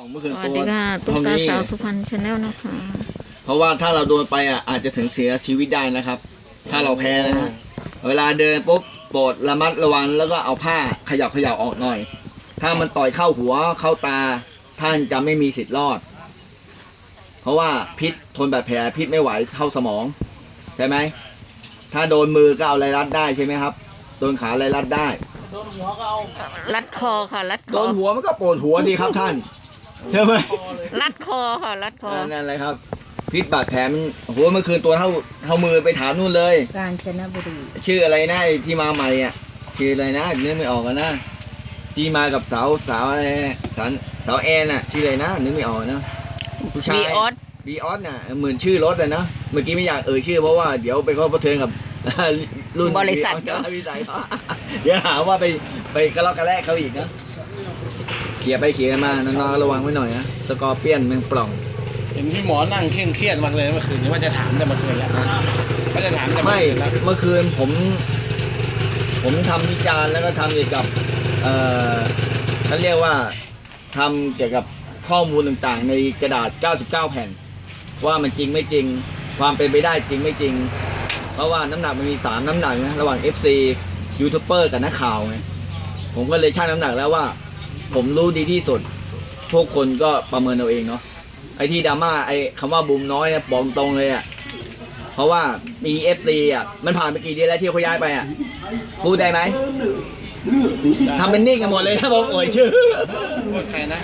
ของเมื่อคืสนวัสตัวดีค่ะตุ๊กเท่าตานี้สาวสุพรรณชาแนลนะคะ เพราะว่าถ้าเราโดนไปอะอาจจะถึงเสียชีวิตได้นะครับ ถ้าเราแพ้นะฮะเวลาเดินปุ๊บโปรดระมัดระวังแล้วก็เอาผ้าขยับขยับออกหน่อย ถ้ามันต่อยเข้าหัวเข้าตา ท่านจะไม่มีสิทธิ์รอด เพราะว่าพิษทนบาดแผลพิษไม่ไหวเข้าสมองใช่ไหมถ้าโดนมือก็เอาอะไรรัดได้ใช่ไหมครับ โดนขาอะไรรัดได้ รัดคอค่ะ รัดคโดอนหัวมันก็ปวดหัวดีครับท่าน ใช่ไหมรัดคอค่ะรัดคอนั่นเลยครับพิษบาดแผลมันโอ้โหเมื่อคืนตัวเท่าเท่ามือไปถามนู่นเลย กาญจนบุรีชื่ออะไรนะไอ้ที่มาใหม่อะชื่ออะไรนะนึกไม่ออกอะนะที่มากับสาวสาวอะไรสาวสาวแอนน่ะ ชื่ออะไรนะนึกไม่ออกนะผู้ชายบีออสบีออสน่ะเหมือนชื่อรถอะนะเมื่อกี้ไม่อยากเอ่ยชื่อเพราะว่าเดี๋ยวไปเข้าประเทิงกับรุ่นบริษัทเดี๋เดี๋ยยววบริษัทเขาเดี๋ยวหาว่าไปไปกระลอกกระแลกเขาอีกนะ เขี่ยไปเขี่ยมาน้องๆระวังไว้หน่อยนะสกอร์เปียนแมงปล่อง เห็นพี่หมอนั่งเคร่งเครียดมากเลยเมื่อคืนนี้ว่าจะถามแต่เมื่อคืนแล้วว่าจะถามแต่เมื่อไม่คืนแล้วเมื่อคืนผม ผมทำวิจารณ์แล้วก็ทำเกี่ยวกับ เอ่อเขาเรียกว่าทำเกี่ยวกับข้อมูลต่างๆ ในกระดาษ 99 แผ่น ว่ามันจริงไม่จริง ความเป็นไปได้จริงไม่จริง เพราะว่าน้ำหนักมันมีสามน้ำหนักนะระหว่าง FC ยูทูบเบอร์กับนักข่าวไงผมก็เลยชั่งน้ำหนักแล้วว่า ผมรู้ดีที่สุด พวกคนก็ประเมินเอาเองเนาะไอ้ที่ดราม่าไอ้คำว่าบูมน้อยเนี่ยบอกตรงเลยอะเพราะว่ามี FC อะมันผ่านไปกี่เดือนแล้วที่เขาย้ายไปอะพูดได้ไหมทำเป็นนิ่งกันหมดเลยนะบอกเอ่ยชื่อว่าใครนะ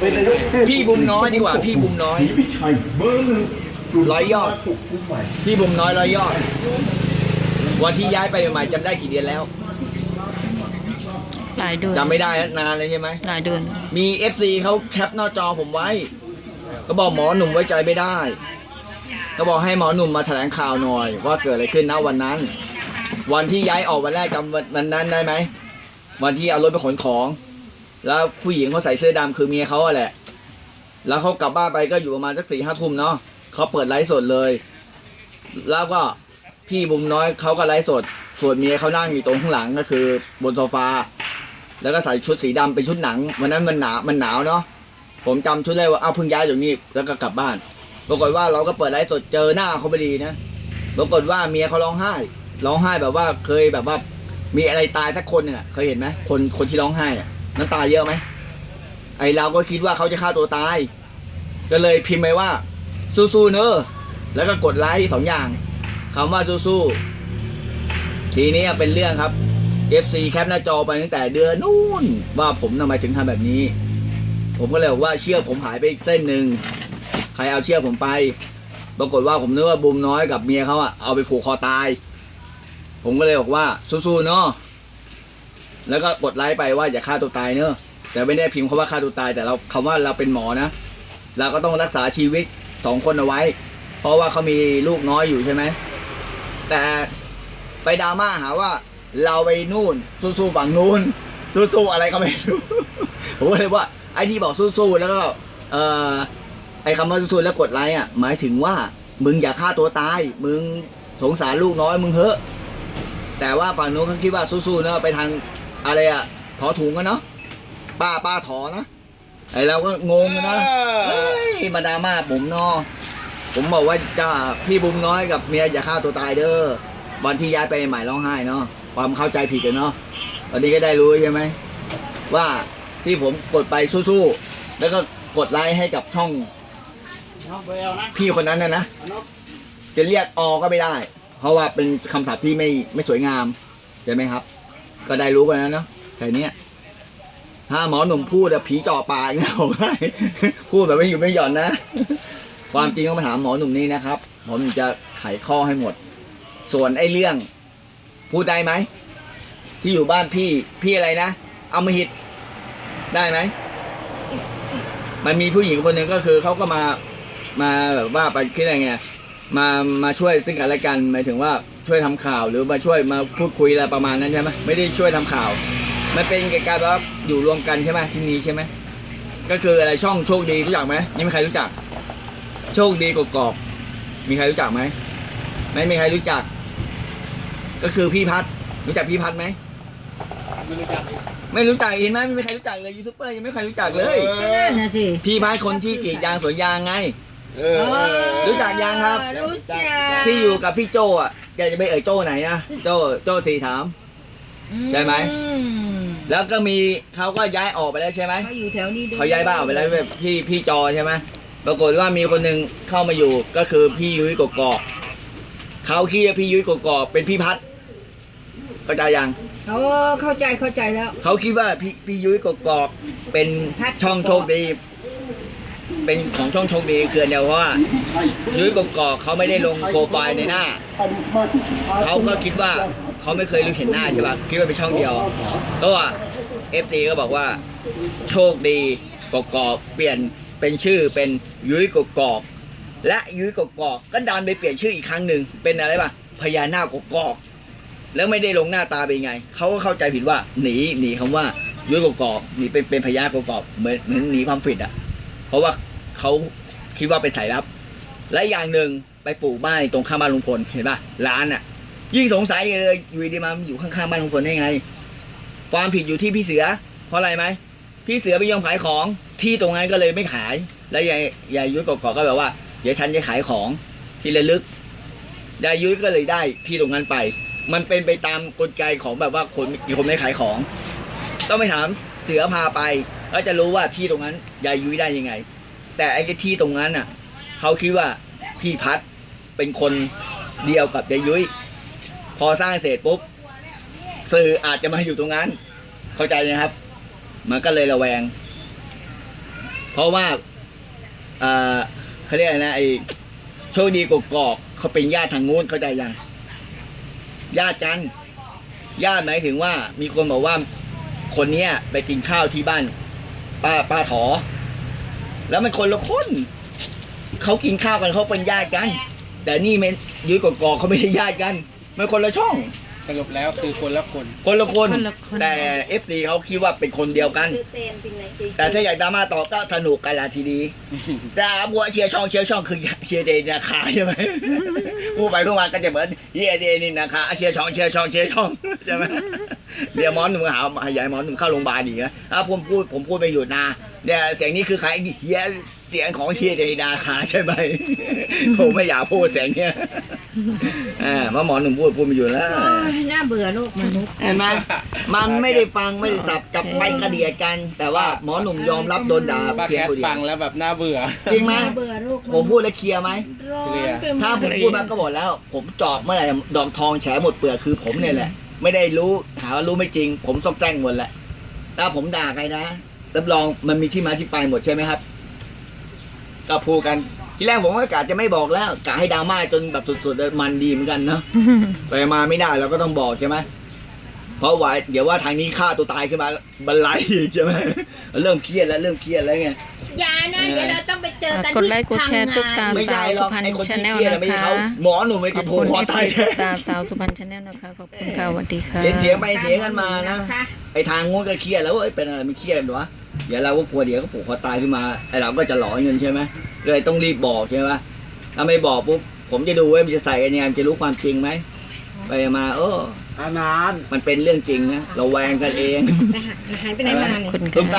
พี่บุมน้อยดีกว่า พี่บุมน้อยศรีวิชัยเบอร์หนึ่งร้อยยอดปลุกกุ้งใหม่พี่บุมน้อยร้อยยอด วันที่ย้ายไปใหม่ๆจำได้กี่เดือนแล้ว หลายเดือนจำไม่ได้แล้วนานเลยใช่ไหม หลายเดือน มี FC เขาแคปหน้าจอผมไว้ ก็บอกหมอหนุ่มไว้ใจไม่ได้ ก็บอกให้หมอหนุ่มมาแถลงข่าวหน่อย ว่าเกิดอะไรขึ้นณวันนั้น วันที่ย้ายออกวันแรกจำวันวันนั้นได้ไหม วันที่เอารถไปขนของ แล้วผู้หญิงเขาใส่เสื้อดำคือเมียเขาอะแหละ แล้วเขากลับบ้านไปก็อยู่ประมาณสักสี่ห้าทุ่มเนาะเขาเปิดไลฟ์สดเลย แล้วก็ พี่บุมน้อยเขาก็ไลฟ์สดส่วนเมียเขานั่งอยู่ตรงข้างหลังก็คือบนโซฟา แล้วก็ใส่ชุดสีดำเป็นชุดหนังวันนั้นมันหนาวมันหนาวเนาะผมจำชุดได้ว่าเอาวเพิ่งย้ายอยู่นี่แล้วก็กลับบ้านปรากฏว่าเราก็เปิดไลฟ์สดเจอหน้าเขาพอดีนะปรากฏว่าเมียเขาร้องไห้ร้องไห้แบบว่าเคยแบบว่ามีอะไรตายสักคนหนึ่งอะเคยเห็นไหมคนคนที่ร้องไห้น้ำตาเยอะไหมไอเราก็คิดว่าเขาจะฆ่าตัวตาย ก็เลยพิมพ์ไปว่าสู้ๆเนอะแล้วก็กดไลค์สองอย่าง คำว่าสู้ๆทีนี้เป็นเรื่องครับ FC แคปหน้าจอไปตั้งแต่เดือนนู่น ว่าผมทำไมถึงทำแบบนี้ ผมก็เลยบอกว่าเชือกผมหายไปเส้นหนึ่งใครเอาเชือกผมไป ปรากฏว่าผมนึกว่าบุมน้อยกับเมียเขาอะเอาไปผูกคอตาย ผมก็เลยบอกว่าสู้ๆเนาะแล้วก็กดไลค์ไปว่าอย่าฆ่าตัวตายเนอะแต่ไม่ได้พิมพ์คำว่าฆ่าตัวตาย แต่เราคำว่าเราเป็นหมอนะเราก็ต้องรักษาชีวิตสองคนเอาไว้ เพราะว่าเขามีลูกน้อยอยู่ใช่ไหม แต่ไปดราม่าหาว่าเราไปนู่นสู้ๆฝั่งนู้นสู้ๆอะไรก็ไม่รู้ผมก็เลยว่าไอ้ที่บอกสู้ๆแล้วก็เอ่อไอ้คำว่าสู้ๆแล้วกดไลค์อะหมายถึงว่ามึงอย่าฆ่าตัวตาย มึงสงสารลูกน้อยมึงเถอะ แต่ว่าฝั่งนู้นเขาคิดว่าสู้ๆเนอะไปทางอะไรอะถอถุงกันเนาะป้าป้าถอนะไอ้เราก็งงกันนะเฮ้ยมาดราม่าผมเนาะ ผมบอกว่าจะพี่บุ้มน้อยกับเมียอย่าฆ่าตัวตายเด้อวันที่ย้ายไปใหม่ร้องไห้เนาะความเข้าใจผิดกันเนาะตอนนี้ก็ได้รู้ใช่ไหมว่าที่ผมกดไปสู้ๆแล้วก็กดไลค์ให้กับช่องพี่คนนั้นนะนะจะเรียกอก็ไม่ได้ เพราะว่าเป็นคำศัพท์ที่ไม่ไม่สวยงามใช่ไหมครับ ก็ได้รู้กันแล้วเนาะแค่เนี้ยถ้าหมอหนุ่มพูดอะผีจ่อปากนะผมให้พูดแบบไม่อยู่ไม่หย่อนนะ ความจริงต้องมาถามหมอหนุ่มนี่นะครับ ผมจะไขข้อให้หมด ส่วนไอ้เรื่องพูดได้ไหม ที่อยู่บ้านพี่พี่อะไรนะเอามาหิตได้ไหม มันมีผู้หญิงคนหนึ่งก็คือเขาก็มามาแบบว่าไปที่อะไรไงมามาช่วยซึ่งกันและกันหมายถึงว่าช่วยทำข่าวหรือมาช่วยมาพูดคุยอะไรประมาณนั้นใช่ไหมไม่ได้ช่วยทำข่าว มันเป็นการแบบอยู่รวมกันใช่ไหมที่นี้ใช่ไหมก็คืออะไรช่องโชคดีรู้จักไหมนี่มีใครรู้จัก โชคดีกกอกๆมีใครรู้จักไหมไม่มีใครรู้จัก ก็คือพี่พัดรู้จักพี่พัดไหมไม่รู้จักไม่รู้จักเห็นไหมไม่มีใครรู้จักเลยยูทูบเบอร์ยังไม่มีใครรู้จักเลยก็นั่นน่ะสิพี่พัดคนที่กรีดยางสวนยางไง เออรู้จักยังครับ รู้จักที่อยู่กับพี่โจอะอยากจะไปเอ่ยโจไหนนะโจโจสี่ถาม ใช่ไหม อืมแล้วก็มีเขาก็ย้ายออกไปแล้วใช่ไหมเขาอยู่แถวนี้ด้วยเขาย้ายบ้านออกไปแล้วแบบพี่พี่จอใช่ไหม ปรากฏว่ามีคนหนึ่งเข้ามาอยู่ก็คือพี่ยุ้ยกกอกเขาคิดว่าพี่ยุ้ยกกอกเป็นพี่พัดเข้าใจยังโอ้เข้าใจเข้าใจแล้ว เขาคิดว่าพี่พี่ยุ้ยกกอกเป็นพัดช่องโชคดี เป็นของช่องโชคดีคือเดียวเพราะว่ายุ้ยกกอกเขาไม่ได้ลงโปรไฟล์ในหน้าเขาก็คิดว่าเขาไม่เคยรู้เห็นหน้าใช่ป่ะคิดว่าเป็นช่องเดียวก็ว่าเอฟซีก็บอกว่า โชคดีกกอกเปลี่ยน เป็นชื่อเป็นยุ้ยกกอก และยุ้ยกกอกก็ดันไปเปลี่ยนชื่ออีกครั้งหนึ่งเป็นอะไรป่ะพญานาคกกอก แล้วไม่ได้ลงหน้าตาเป็นไงเขาก็เข้าใจผิดว่าหนีหนีคำว่ายุ้ยกกอกหนีเป็นเป็นพญากกอกเหมือนเหมือนหนีความผิดอะ เพราะว่าเขาคิดว่าเป็นสายลับ และอย่างหนึ่งไปปลูกบ้านตรงข้างบ้านลุงพลเห็นป่ะร้านอะ ยิ่งสงสัยเลยอยู่ดีมาอยู่ข้างๆบ้านลุงพลได้ไง ความผิดอยู่ที่พี่เสือ เพราะอะไรไหม พี่เสือไม่ยอมขายของที่ตรงนั้นก็เลยไม่ขาย แล้วยายยายยุ้ยกอกก็แบบว่าเดี๋ยวฉันจะขายของที่ระลึกยายยุ้ยก็เลยได้ที่ตรงนั้นไป มันเป็นไปตามกลไกของแบบว่าคนมีคนไม่ขายของ ต้องไปถามเสือพาไปแล้วจะรู้ว่าที่ตรงนั้นยายยุ้ยได้ยังไง แต่ไอ้ที่ตรงนั้นน่ะเขาคิดว่าพี่พัดเป็นคนเดียวกับยายยุ้ยพอสร้างเสร็จปุ๊บสื่ออาจจะมาอยู่ตรงนั้น เข้าใจนะครับ มันก็เลยระแวง เพราะว่าเออเขาเรียกอะไรนะไอ้โชคดีกกอกเขาเป็นญาติทางนู้นเข้าใจยังญาติกันญาติหมายถึงว่า มีคนบอกว่าคนเนี้ยไปกินข้าวที่บ้านป้าป้าถอ แล้วมันคนละคนเขากินข้าวกันเขาเป็นญาติกัน แต่นี่เมนยุ้ยกกอกเขาไม่ใช่ญาติกันมันคนละช่อง สรุปแล้วคือคนละคนคนละคน คนละคน แต่เอฟซีเขาคิดว่าเป็นคนเดียวกันแต่ถ้าอยากดราม่าต่อก็สนุกกันละทีดีแต่บัวเชียร์ช่องเชียร์ช่องคือเชียร์เดนนาคาใช่ไหม พูดไปพูดมาก็จะเหมือนเฮียเดนนี่นาคาเชียร์ช่องเชียร์ช่องเชียร์ช่องใช่ไหมเดี๋ยวหมอนหนุ่มหาใหญ่หมอนหนุ่มเข้าโรงพยาบาลอีกนะถ้าผมพูดผมพูดไปอยู่นาเนี่ยเสียงนี้คือใครเฮียเสียงของเชียร์เดนนาคาใช่ไหม ผมไม่อยากพูดเสียงเนี้ยอ่าเพราะหมอหนุ่มพูดพูดไปอยู่แล้ว โอ้ยน่าเบื่อโลกมนุษย์ เห็นไหมมันไม่ได้ฟังไม่ได้สับจับไปกระเดียดกัน แต่ว่าหมอหนุ่มยอมรับโดนด่าป้าเพียแคงทคนเดียฟัวงแล้วแบบน่าเบื่อ จริงไหมน่าเบื่อโลกผมพูดแล้วเคลียร์ไหม ร้อนไปหมดถ้าผมพูดมาก็บอกแล้ว ผมจอบเมื่อไหร่ดอกทองแฉหมดเปลือกคือผมเนี่ยแหละ ไม่ได้รู้หาว่ารู้ไม่จริง ผมซอกแซงหมดแหละถ้าผมด่าใครนะ รับรองมันมีที่มาที่ไปหมดใช่ไหมครับก็พูดกันทีแรกผมก็กะจะไม่บอกแล้วกะให้ดราม่าจนแบบสุดๆเลยมันดีเหมือนกันเนาะไปมาไม่ได้เราก็ต้องบอกใช่ไหมเพราะว่าเดี๋ยวว่าทางนี้ฆ่าตัวตายขึ้นมาบันไลอีกใช่ไหมเริ่มเครียดแล้วเริ่มเครียดแล้วไงอย่านะเดี๋ยวเราต้องไปเจอกันกดที่ไลค์กดแชร์ตุ๊กตาไม่ใช่หรอกสาวสุพรรณไอ้คนที่ Channel เครียดอะไม่ใช่เขานะคะหมอหนุ่มไม่ขติอดบผูคุกณคอที่ตายติดตามสาวสุพรรณชาแนลนะคะขอบคุณค่ะสวัสดีค่ะเสียงเสียงไปเสียงกันมานะค่ะไอ้ทางงู้นก็เครียดแล้วเว้ยเป็นอะไรไม่เครียดวะ เดี๋ยวเราก็กลัวเดี๋ยวก็ผูกคอตายขึ้นมาไอ้เราก็จะหลอนเงินใช่ไหมเลยต้องรีบบอกใช่ไหมถ้าไม่บอกปุ๊บผมจะดูเว้ยมันจะใส่กันยังไงมันจะรู้ความจริงไหมไปมาเอออานานมันเป็นเรื่องจริงนะเราแวงกันเองไปหาหายไปไหนมาเนี่ยขอบคุณตุ๊กค่ะตา